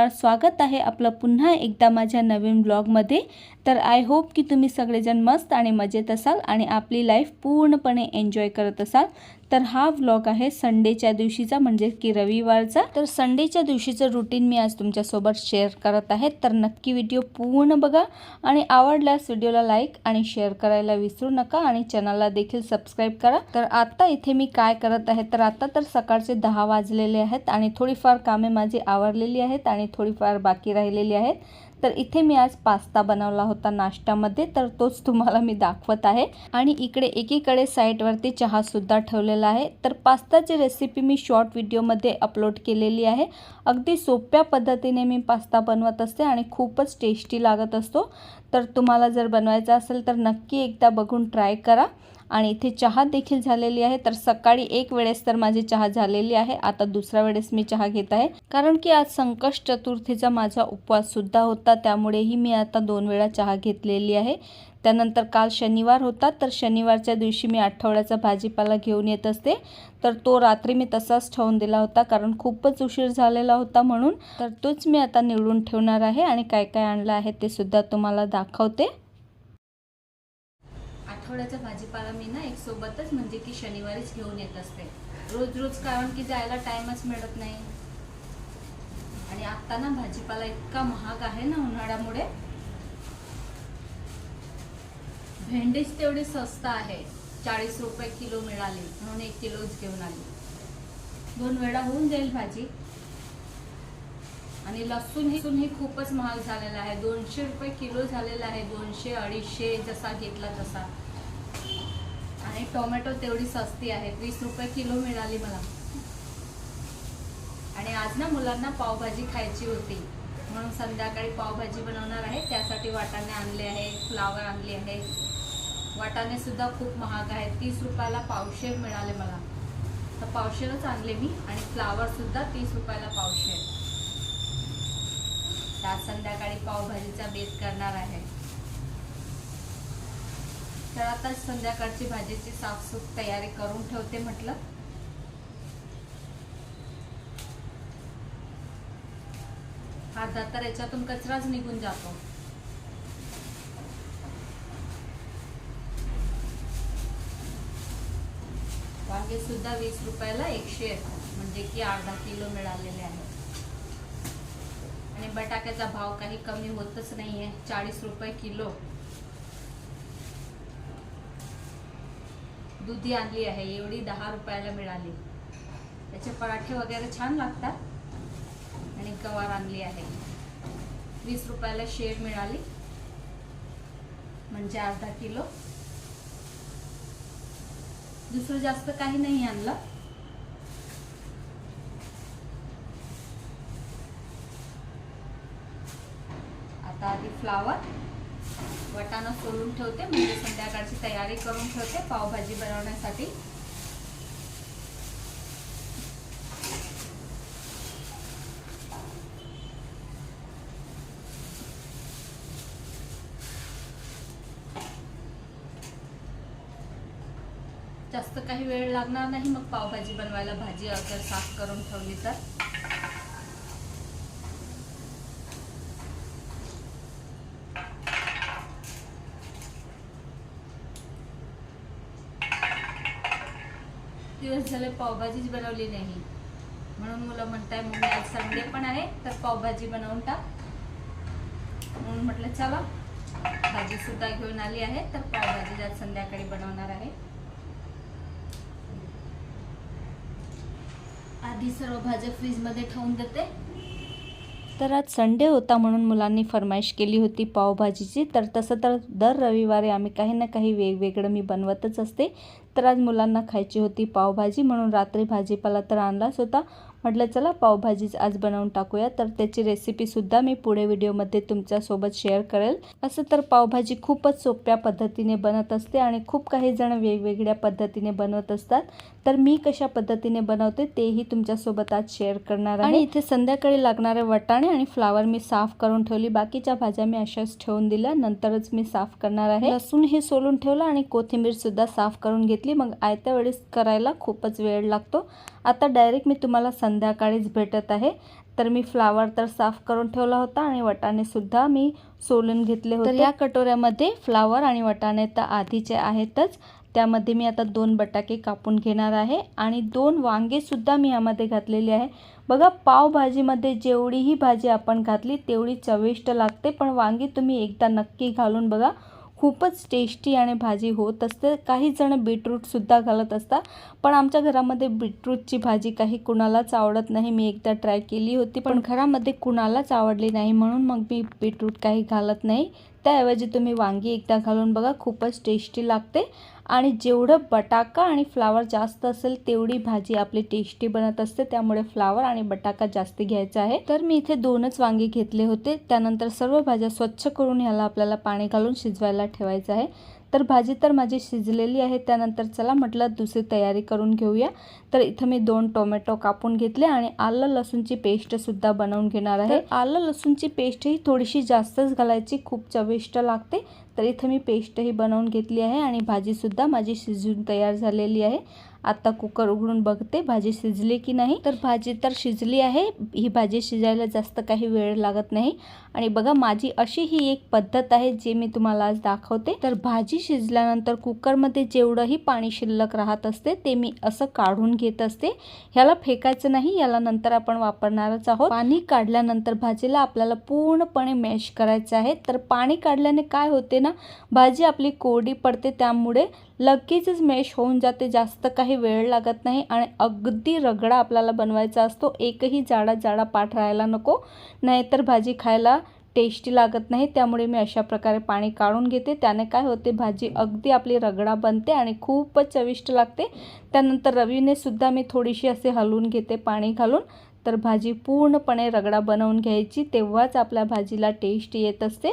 तुम्हाला स्वागत आहे आपलं पुन्हा एकदा माझ्या नवीन ब्लॉगमध्ये. तर आय होप की तुम्ही सगळेजण मस्त आणि मजेत असाल आणि आपली लाईफ पूर्णपणे एन्जॉय करत असाल. तर हा व्लॉग आहे संडेच्या दिवशीचा म्हणजे की रविवारचा. तर संडेच्या दिवशीचं रुटीन मी आज तुमच्यासोबत शेअर करत आहे. तर नक्की व्हिडिओ पूर्ण बघा आणि आवडल्यास व्हिडिओला लाईक आणि शेअर करायला विसरू नका आणि चॅनलला देखील सबस्क्राईब करा. तर आता इथे मी काय करत आहे तर आता तर सकाळचे दहा वाजलेले आहेत आणि थोडीफार कामे माझी आवरलेली आहेत आणि थोडीफार बाकी राहिलेली आहेत. तर इथे मी आज पास्ता बनवला होता नाश्त्यामध्ये तर तोच तुम्हाला मी दाखवत आहे. आणि इकडे एकीकडे साईटवरती चहासुद्धा ठेवलेला आहे. तर पास्ताची रेसिपी मी शॉर्ट व्हिडिओमध्ये अपलोड केलेली आहे. अगदी सोप्या पद्धतीने मी पास्ता बनवत असते आणि खूपच टेस्टी लागत असतो. तर तुम्हाला जर बनवायचा असेल तर नक्की एकदा बघून ट्राय करा. आणि इथे चहा देखील झालेली आहे. तर सकाळी एक वेळेस तर माझी चहा झालेली आहे. आता दुसऱ्या वेळेस मी चहा घेत आहे. कारण की आज संकष्ट चतुर्थीचा माझा उपवास सुद्धा होता. त्यामुळेही मी आता दोन वेळा चहा घेतलेली आहे. त्यानंतर काल शनिवार होता. तर शनिवारच्या दिवशी मी आठवड्याचा भाजीपाला घेऊन येत असते. तर तो रात्री मी तसाच ठेवून दिला होता. कारण खूपच उशीर झालेला होता म्हणून. तर तोच मी आता निवडून ठेवणार आहे आणि काय काय आणलं आहे ते सुद्धा तुम्हाला दाखवते. आठवड्याचा भाजीपाला मी ना एक सोबतच म्हणजे की शनिवारीच घेऊन येत असते. रोज रोज कारण की जायला टाइमच मिळत नाही. आणि आता ना भाजीपाला इतका महाग आहे ना उन्हाळ्यामुळे. भेंडीच तेवढी स्वस्त आहे. चाळीस रुपये किलो मिळाली म्हणून एक किलोच घेऊन आली. दोन वेळा होऊन जाईल भाजी. आणि लसूण ही लसूण ही खूपच महाग झालेला आहे. दोनशे रुपये किलो झालेला आहे. दोनशे अडीचशे जसा घेतला तसा. आणि टोमॅटो तेवढी सस्ती आहे. वीस रुपये किलो मिळाली मला. आणि आज ना मुलांना पावभाजी खायची होती. म्हणून संध्याकाळी पावभाजी बनवणार आहे. त्यासाठी वाटाणे आणले आहे फ्लावर आणले आहे. वाटाणे सुद्धा खूप महाग आहेत. तीस रुपयाला पावशेर मिळाले मला. तर पावशेरच आणले मी आणि फ्लावर सुद्धा तीस रुपयाला पावशेर. आज संध्याकाळी पावभाजीचा बेत करणार आहे. तर आता संध्याकाळची भाजीची साफसूफ तयारी करून ठेवते म्हटलं. अर्धा तर याच्यातून कचराच निघून जातो. वांगे सुद्धा वीस रुपयाला एकशे म्हणजे की अर्धा किलो मिळालेले आहे. आणि बटाट्याचा भाव काही कमी होतच नाहीये चाळीस रुपये किलो. दुधी आणली आहे एवढी दहा रुपयाला मिळाली. त्याचे पराठे वगैरे छान लागतात. आणि गवार आणली आहे. वीस रुपयाला शेड मिळाली. म्हणजे अर्धा किलो. दुसरं जास्त काही नाही आणलं. आता आधी फ्लावर. वटाणा सोलून ठेवते म्हणजे संध्याकाळची तयारी करून ठेवते पावभाजी बनवण्यासाठी. जास्त काही वेळ लागणार नाही मग पावभाजी बनवायला भाजी अगर साफ करून ठेवली तर. दिवस झाले पावभाजीच बनवली नाही. म्हणून मुलं म्हणताय मम्मी आज संडे पण आहे तर पावभाजी बनवून टाक. म्हणून म्हटलं चला भाजी सुद्धा घेऊन आली आहे तर पावभाजी आज संध्याकाळी बनवणार आहे. आधी सर्व भाज्या फ्रीजमध्ये ठेवून देते. तर आज संडे होता म्हणून मुलांनी फरमाईश केली होती पावभाजीची. तर तसं तर दर रविवारी आम्ही काही ना काही वेगवेगळं मी बनवतच असते. तर आज मुलांना खायची होती पावभाजी म्हणून रात्री भाजीपाला तर आणलाच होता. म्हटलं चला पावभाजीच आज बनवून टाकूया. तर त्याची रेसिपीसुद्धा मी पुढे व्हिडिओमध्ये तुमच्यासोबत शेअर करेल. असं तर पावभाजी खूपच सोप्या पद्धतीने बनत असते आणि खूप काही जण वेगवेगळ्या पद्धतीने बनवत असतात. तर मी कशा पद्धतीने बनवते तेही तुमच्यासोबत आज शेअर करणार आहे. आणि इथे संध्याकाळी लागणारे वटाणे आणि फ्लावर मी साफ करून ठेवली. बाकीच्या भाज्या मी अशाच ठेवून दिल्या. नंतरच मी साफ करणार आहे. लसूण हे सोलून ठेवलं आणि कोथिंबीर सुद्धा साफ करून घेतली घेतली. मग आयत्या वेळेस करायला खूपच वेळ लागतो. आता डायरेक्ट मी तुम्हाला संध्याकाळीच भेटत आहे. तर मी फ्लावर तर साफ करून ठेवला होता आणि वाटाणेसुद्धा मी सोलून घेतले होते. या कटोऱ्यामध्ये फ्लावर आणि वाटाणे तर आधीचे आहेतच. त्यामध्ये मी आता दोन बटाके कापून घेणार आहे आणि दोन वांगेसुद्धा मी यामध्ये घातलेले आहे. बघा पावभाजीमध्ये जेवढीही भाजी आपण घातली तेवढी चविष्ट लागते पण वांगी तुम्ही एकदा नक्की घालून बघा. खूपच टेस्टी आणि भाजी होत असते. काही जण बीटरूटसुद्धा घालत असतात. पण आमच्या घरामध्ये बीटरूटची भाजी काही कुणालाच आवडत नाही. मी एकदा ट्राय केली होती पण घरामध्ये कुणालाच आवडली नाही. म्हणून मग मी बीटरूट काही घालत नाही. त्याऐवजी तुम्ही वांगी एकदा घालून बघा खूपच टेस्टी लागते. आणि जेवढं बटाका आणि फ्लावर जास्त असेल तेवढी भाजी आपली टेस्टी बनत असते. त्यामुळे फ्लावर आणि बटाका जास्त घ्यायचा आहे. तर मी इथे दोनच वांगी घेतले होते. त्यानंतर सर्व भाज्या स्वच्छ करून ह्याला आपल्याला पाणी घालून शिजवायला ठेवायचं आहे. तर भाजी तर माझी शिजलेली आहे त्यानंतर चला म्हटलं दुसरी तयारी करून घेऊया. तर इथं मी दोन टोमॅटो कापून घेतले आणि आलं लसूणची पेस्टसुद्धा बनवून घेणार आहे. आलं लसूणची पेस्ट ही थोडीशी जास्तच घालायची खूप चविष्ट लागते. तर इथं मी पेस्टही बनवून घेतली आहे आणि भाजीसुद्धा माझी शिजून तयार झालेली आहे. आता कुकर उघडून बघते भाजी शिजली की नाही? तर भाजी तर शिजली आहे ही भाजी शिजायला जास्त काही वेळ लागत नाही. आणि बघा माझी अशी ही एक पद्धत आहे जी मी तुम्हाला आज दाखवते. तर भाजी शिजल्यानंतर कुकरमध्ये जेवढंही पाणी शिल्लक राहत असते ते मी असं काढून घेत असते. ह्याला फेकायचं नाही याला नंतर आपण वापरणारच आहोत. पाणी काढल्यानंतर भाजीला आपल्याला पूर्णपणे मॅश करायचं आहे. तर पाणी काढल्याने काय होते ना भाजी आपली कोरडी पडते त्यामुळे लगेचच मॅश होऊन जाते जास्त काही वेळ लागत नाही आणि अगदी रगडा आपल्याला बनवायचा असतो. एकही जाडा जाडा पाठ राहायला नको नाहीतर भाजी खायला टेस्टी लागत नाही. त्यामुळे मी अशा प्रकारे पाणी काढून घेते. त्याने काय होते भाजी अगदी आपली रगडा बनते आणि खूपच चविष्ट लागते. त्यानंतर रवीने सुद्धा मी थोडीशी असे हलवून घेते पाणी घालून. तर भाजी पूर्णपणे रगडा बनवून घ्यायची तेव्हाच आपल्या भाजीला टेस्ट येत असते.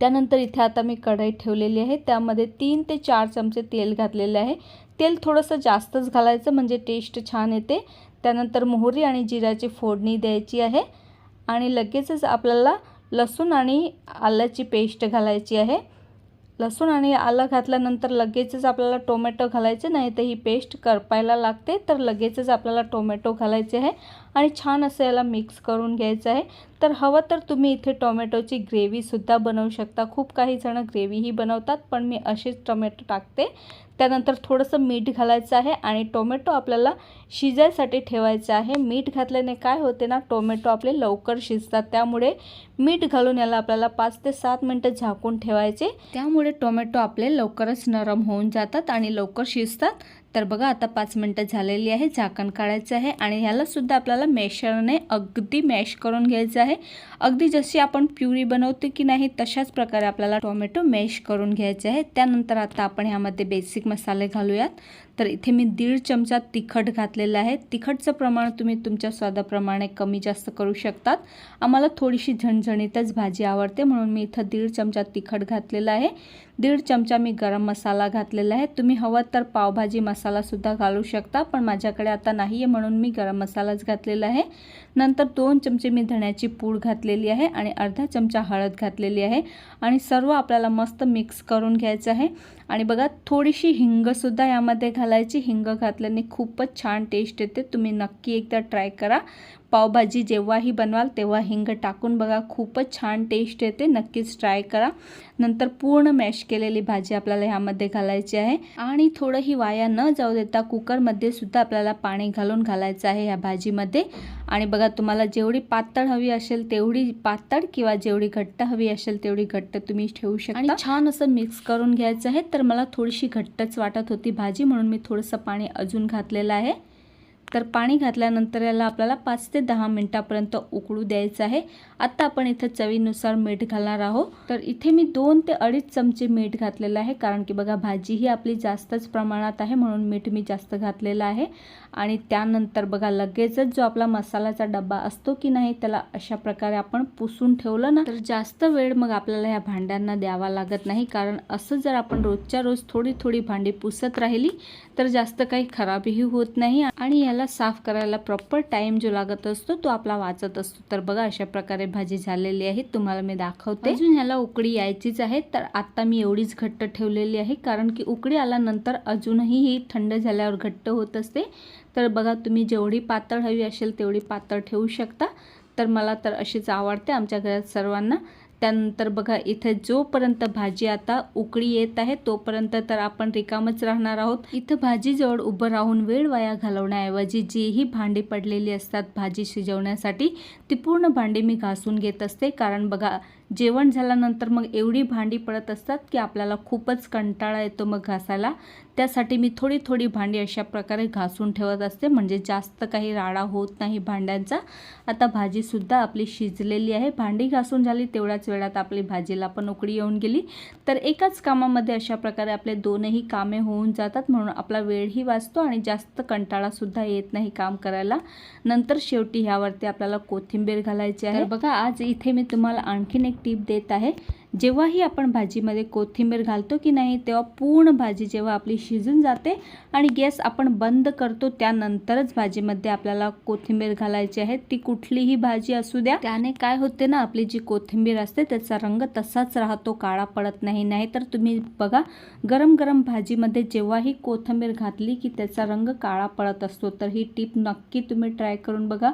त्यानंतर इथे आता मी कढई ठेवलेली आहे. त्यामध्ये तीन ते चार चमचे तेल घातलेले आहे. तेल थोडंसं जास्तच घालायचं म्हणजे टेस्ट छान येते. त्यानंतर मोहरी आणि जिऱ्याची फोडणी द्यायची आहे. आणि लगेचच आपल्याला लसूण आणि आल्याची पेस्ट घालायची आहे. लसूण आणि आलं घातल्यानंतर लगेचच आपल्याला टोमॅटो घालायचे नाही तर ही पेस्ट करपायला लागते. तर लगेचच आपल्याला टोमॅटो घालायचे आहे. आणि छान असं याला मिक्स करून घ्यायचं आहे. तर हवं तर तुम्ही इथे टोमॅटोची ग्रेव्हीसुद्धा बनवू शकता. खूप काही जणं ग्रेव्हीही बनवतात पण मी असेच टोमॅटो टाकते. त्यानंतर थोडंसं मीठ घालायचं आहे आणि टोमॅटो आपल्याला शिजायसाठी ठेवायचं आहे. मीठ घातल्याने काय होते ना टोमॅटो आपले लवकर शिजतात. त्यामुळे मीठ घालून याला आपल्याला पाच ते सात मिनटं झाकून ठेवायचे. त्यामुळे टोमॅटो आपले लवकरच नरम होऊन जातात आणि लवकर शिजतात. तर बघा आता पाच मिनटं झालेली आहे झाकण काढायचं आहे आणि ह्यालासुद्धा आपल्याला मॅशरने अगदी मॅश करून घ्यायचं आहे. अगदी जशी आपण प्युरी बनवतो की नाही तशाच प्रकारे आपल्याला टोमॅटो मॅश करून घ्यायचे आहे. त्यानंतर आता आपण ह्यामध्ये बेसिक मसाले घालूयात. तर इथे मी दीड चमचा तिखट घातलेलं आहे. तिखटचं प्रमाण तुम्ही तुमच्या स्वादाप्रमाणे कमी जास्त करू शकतात. आम्हाला थोडीशी झणझणीतच भाजी आवडते म्हणून मी इथं दीड चमचा तिखट घातलेला आहे. दीड चमचा मी गरम मसाला घातलेला आहे. तुम्ही हवं तर पावभाजी मसालासुद्धा घालू शकता पण माझ्याकडे आता नाही आहे म्हणून मी गरम मसालाच घातलेला आहे. नंतर दोन चमचे मी धण्याची पूड घातलेली आहे आणि अर्धा चमचा हळद घातलेली आहे. आणि सर्व आपल्याला मस्त मिक्स करून घ्यायचं आहे. आणि बघा थोडीशी हिंगसुद्धा यामध्ये घालायची हिंग घातल्याने खूपच छान टेस्ट येते. तुम्ही नक्की एकदा ट्राय करा. पावभाजी जेव्हाही बनवाल तेव्हा हिंग टाकून बघा. खूपच छान टेस्ट येते. नक्कीच ट्राय करा. नंतर पूर्ण मॅश केलेली भाजी आपल्याला ह्यामध्ये घालायची आहे. आणि थोडंही वाया न जाऊ देता कुकरमध्ये सुद्धा आपल्याला पाणी घालून घालायचं आहे ह्या भाजीमध्ये. आणि बघा तुम्हाला जेवढी पातळ हवी असेल तेवढी पातळ किंवा जेवढी घट्ट हवी असेल तेवढी घट्ट तुम्ही ठेवू शकता. आणि छान असं मिक्स करून घ्यायचं आहे. तर मला थोडीशी घट्टच वाटत होती भाजी म्हणून मी थोडंसं पाणी अजून घातलेलं आहे. तर पाणी घातल्यानंतर याला आपल्याला पाच ते दहा मिनटापर्यंत उकळू द्यायचं आहे. आत्ता आपण इथं चवीनुसार मीठ घालणार आहोत. तर इथे मी दोन ते अडीच चमचे मीठ घातलेलं आहे. कारण की बघा भाजी ही आपली जास्तच प्रमाणात आहे म्हणून मीठ मी जास्त घातलेलं आहे. आणि त्यानंतर बघा लगेचच जो आपला मसाल्याचा डबा असतो की नाही त्याला अशा प्रकारे आपण पुसून ठेवलं ना तर जास्त वेळ मग आपल्याला ह्या भांड्यांना द्यावा लागत नाही. कारण असं जर आपण रोजच्या रोज थोडी थोडी भांडी पुसत राहिली तर जास्त काही खराबही होत नाही आणि याला ह्याला साफ करायला प्रॉपर टाईम जो लागत असतो तो आपला वाचत असतो. तर बघा अशा प्रकारे भाजी झालेली आहे. तुम्हाला मी दाखवते. अजून ह्याला उकडी यायचीच आहे तर आता मी एवढीच घट्ट ठेवलेली आहे. कारण की उकडी आल्यानंतर अजूनही ही थंड झाल्यावर घट्ट होत असते. तर बघा तुम्ही जेवढी पातळ हवी असेल तेवढी पातळ ठेवू शकता. तर मला तर अशीच आवडते आमच्या घरात सर्वांना. त्यानंतर बघा इथे जोपर्यंत भाजी आता उकळी येत आहे तोपर्यंत तर आपण रिकामच राहणार आहोत. इथं भाजीजवळ उभं राहून वेळ वाया घालवण्याऐवजी जीही भांडी पडलेली असतात भाजी शिजवण्यासाठी ती पूर्ण भांडी मी घासून घेत असते. कारण बघा जेवण झाल्यानंतर मग एवढी भांडी पडत असतात की आपल्याला खूपच कंटाळा येतो मग घासायला. त्यासाठी मी थोडी थोडी भांडी अशा प्रकारे घासून ठेवत असते. म्हणजे जास्त काही राडा होत नाही भांड्यांचा. आता भाजीसुद्धा आपली शिजलेली आहे. भांडी घासून झाली तेवढ्याच वेळात आपली भाजीला पण उकडी येऊन गेली. तर एकाच कामामध्ये अशा प्रकारे आपले दोनही कामे होऊन जातात. म्हणून आपला वेळही वाचतो आणि जास्त कंटाळासुद्धा येत नाही काम करायला. नंतर शेवटी ह्यावरती आपल्याला कोथिंबीर घालायची आहे. बघा आज इथे मी तुम्हाला आणखीन एक टीप देत आहे. जेव्हाही आपण भाजीमध्ये कोथिंबीर घालतो की नाही तेव्हा पूर्ण भाजी जेव्हा आपली शिजून जाते आणि गॅस आपण बंद करतो त्यानंतरच भाजीमध्ये आपल्याला कोथिंबीर घालायची आहे. ती कुठलीही भाजी असू द्या. त्याने काय होते ना आपली जी कोथिंबीर असते त्याचा रंग तसाच राहतो काळा पडत नाही. नाही तर तुम्ही बघा गरम गरम भाजीमध्ये जेव्हाही कोथिंबीर घातली की त्याचा रंग काळा पडत असतो. तर ही टीप नक्की तुम्ही ट्राय करून बघा.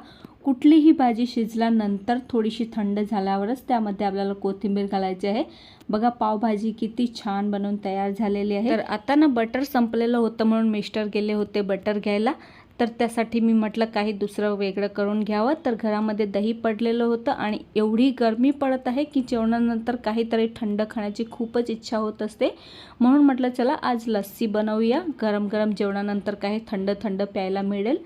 कुठलीही भाजी शिजल्यानंतर थोडीशी थंड झाल्यावरच त्यामध्ये आपल्याला कोथिंबीर घालायची आहे. बघा पावभाजी किती छान बनवून तयार झालेली आहे. तर आता ना बटर संपलेलं होतं म्हणून मिस्टर गेले होते बटर घ्यायला. तर त्यासाठी मी म्हटलं काही दुसरं वेगळं करून घ्यावं. तर घरामध्ये दही पडलेलं होतं आणि एवढी गरमी पडत आहे की जेवणानंतर काहीतरी थंड खाण्याची खूपच इच्छा होत असते. म्हणून म्हटलं चला आज लस्सी बनवूया. गरम गरम जेवणानंतर काही थंड थंड प्यायला मिळेल.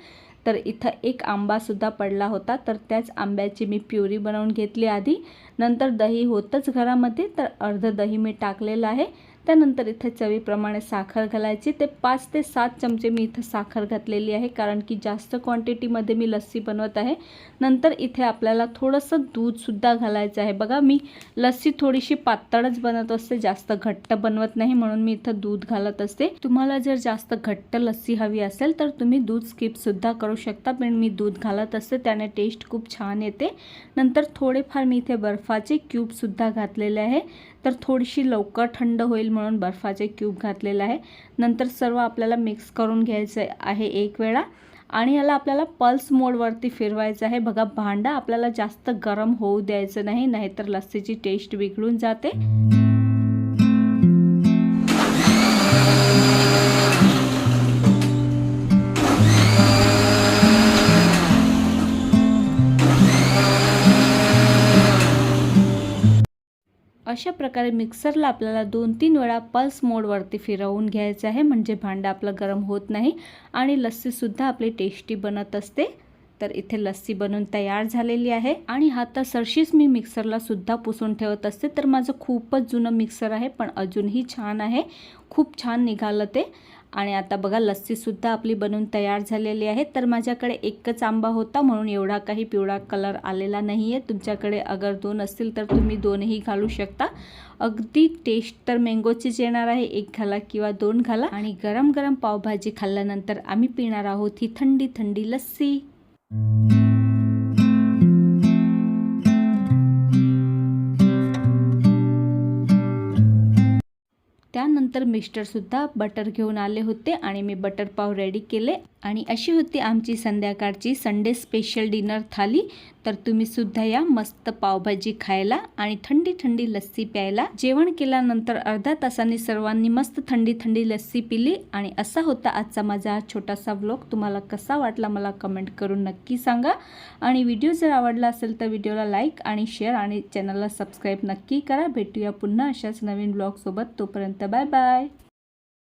तर इथं एक आंबासुद्धा पडला होता. तर त्याच आंब्याची मी प्युरी बनवून घेतली आधी. नंतर दही होतंच घरामध्ये. तर अर्ध दही मी टाकलेलं आहे. त्यानंतर इथे चवीप्रमाणे साखर घालायची. ते पाच ते सात चमचे मी इथं साखर घातलेली आहे कारण की जास्त क्वांटिटीमध्ये मी लस्सी बनवत आहे. नंतर इथे आपल्याला थोडंसं दूधसुद्धा घालायचं आहे. बघा मी लस्सी थोडीशी पातळच बनवत असते जास्त घट्ट बनवत नाही म्हणून मी इथं दूध घालत असते. तुम्हाला जर जास्त घट्ट लस्सी हवी असेल तर तुम्ही दूध स्किपसुद्धा करू शकता पण मी दूध घालत असते त्याने टेस्ट खूप छान येते. नंतर थोडेफार मी इथे बर्फाचे क्यूबसुद्धा घातलेले आहे. तर थोडीशी लवकर थंड होईल म्हणून बर्फाचे क्यूब घातलेलं आहे. नंतर सर्व आपल्याला मिक्स करून घ्यायचं आहे एक वेळा. आणि याला आपल्याला पल्स मोडवरती फिरवायचं आहे. बघा भांडा आपल्याला जास्त गरम होऊ द्यायचं नाही नाहीतर लस्सीची टेस्ट बिघडून जाते. अशा प्रकारे मिक्सरला आपल्याला दोन तीन वेळा पल्स मोडवरती फिरवून घ्यायचं आहे. म्हणजे भांडं आपलं गरम होत नाही आणि लस्सीसुद्धा आपली टेस्टी बनत असते. तर इथे लस्सी बनवून तयार झालेली आहे. आणि सरशीच मी मिक्सरला सुद्धा पुसून ठेवत असते. तर माझं खूपच जुनं मिक्सर आहे पण अजूनही छान आहे. खूप छान निघालं ते. आणि आता बघा लस्सीसुद्धा आपली बनवून तयार झालेली आहे. तर माझ्याकडे एकच आंबा होता म्हणून एवढा काही पिवळा कलर आलेला नाही आहे तुमच्याकडे अगर दोन असतील तर तुम्ही दोनही घालू शकता. अगदी टेस्ट तर मँगोचीच येणार आहे. एक घाला किंवा दोन घाला. आणि गरम गरम पावभाजी खाल्ल्यानंतर आम्ही पिणार आहोत ही थंडी थंडी लस्सी. त्यानंतर मिस्टरसुद्धा बटर घेऊन आले होते आणि मी बटर पाव रेडी केले. आणि अशी होती आमची संध्याकाळची संडे स्पेशल डिनर थाली. तर तुम्ही सुद्धा या मस्त पावभाजी खायला आणि थंडी थंडी लस्सी प्यायला. जेवण केल्यानंतर अर्ध्या तासांनी सर्वांनी मस्त थंडी थंडी लस्सी पिली. आणि असा होता आजचा माझा छोटासा व्लॉग तुम्हाला कसा वाटला मला कमेंट करून नक्की सांगा. आणि व्हिडिओ जर आवडला असेल तर व्हिडिओला लाईक आणि शेअर आणि चॅनलला सबस्क्राईब नक्की करा. भेटूया पुन्हा अशाच नवीन ब्लॉगसोबत तोपर्यंत बाय बाय bye.